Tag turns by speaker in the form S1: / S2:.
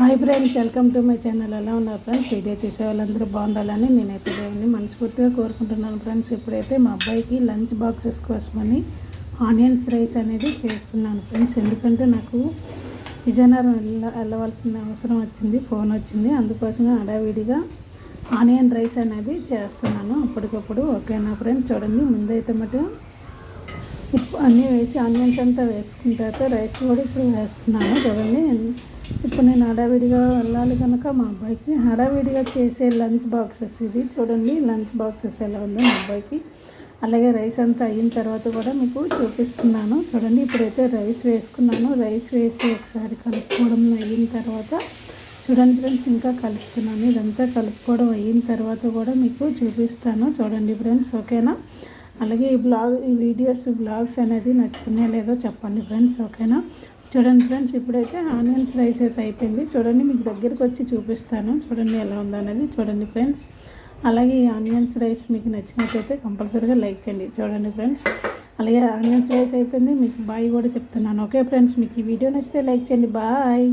S1: Hi friends welcome to my channel. ఎలా ఉన్నారు friends video చేసే వాళ్ళందరూ బాగుండాలని నేనైతే దేవుని మనస్ఫూర్తిగా కోరుకుంటున్నాను ఫ్రెండ్స్ ఇప్పుడైతే మా అబ్బాయికి లంచ్ బాక్సెస్ కోసమని ఆనియన్స్ రైస్ అనేది చేస్తున్నాను ఫ్రెండ్స్ ఎందుకంటే నాకు విజయనగరం వెళ్ళ వెళ్ళవలసిన అవసరం వచ్చింది ఫోన్ వచ్చింది. అందుకోసమే హడావిడిగా ఆనియన్ రైస్ అనేది చేస్తున్నాను అప్పటికప్పుడు. ఓకేనా ఫ్రెండ్స్ చూడండి ముందైతే మటు ఉప్పు అన్నీ వేసి ఆనియన్స్ అంతా వేసుకున్న తర్వాత రైస్ కూడా ఇప్పుడు వేస్తున్నాను. చూడండి ఇప్పుడు నేను హడావిడిగా వెళ్ళాలి కనుక మా అబ్బాయికి. హడావిడిగా చేసే లంచ్ బాక్సెస్ ఇది చూడండి లంచ్ బాక్సెస్ ఎలా ఉందో మా అబ్బాయికి. అలాగే రైస్ అంతా అయిన తర్వాత కూడా మీకు చూపిస్తున్నాను. చూడండి ఇప్పుడైతే రైస్ వేసుకున్నాను. రైస్ వేసి ఒకసారి కలుపుకోవడం అయిన తర్వాత చూడండి ఫ్రెండ్స్ ఇంకా కలుపుతున్నాను. ఇదంతా కలుపుకోవడం అయిన తర్వాత కూడా మీకు చూపిస్తాను. చూడండి ఫ్రెండ్స్ ఓకేనా? అలాగే ఈ బ్లాగ్ ఈ వీడియోస్ బ్లాగ్స్ అనేది నచ్చుతున్నాయో లేదో చెప్పండి ఫ్రెండ్స్ ఓకేనా? చూడండి ఫ్రెండ్స్ ఇప్పుడైతే ఆనియన్స్ రైస్ అయితే అయిపోయింది. చూడండి మీకు దగ్గరికి వచ్చి చూపిస్తాను. చూడండి ఎలా ఉందనేది చూడండి ఫ్రెండ్స్. అలాగే ఈ ఆనియన్స్ రైస్ మీకు నచ్చినట్లయితే కంపల్సరీగా లైక్ చేయండి. చూడండి ఫ్రెండ్స్ అలాగే ఆనియన్స్ రైస్ అయిపోయింది. మీకు బాయ్ కూడా చెప్తున్నాను. ఓకే ఫ్రెండ్స్ మీకు ఈ వీడియో నచ్చితే లైక్ చేయండి. బాయ్.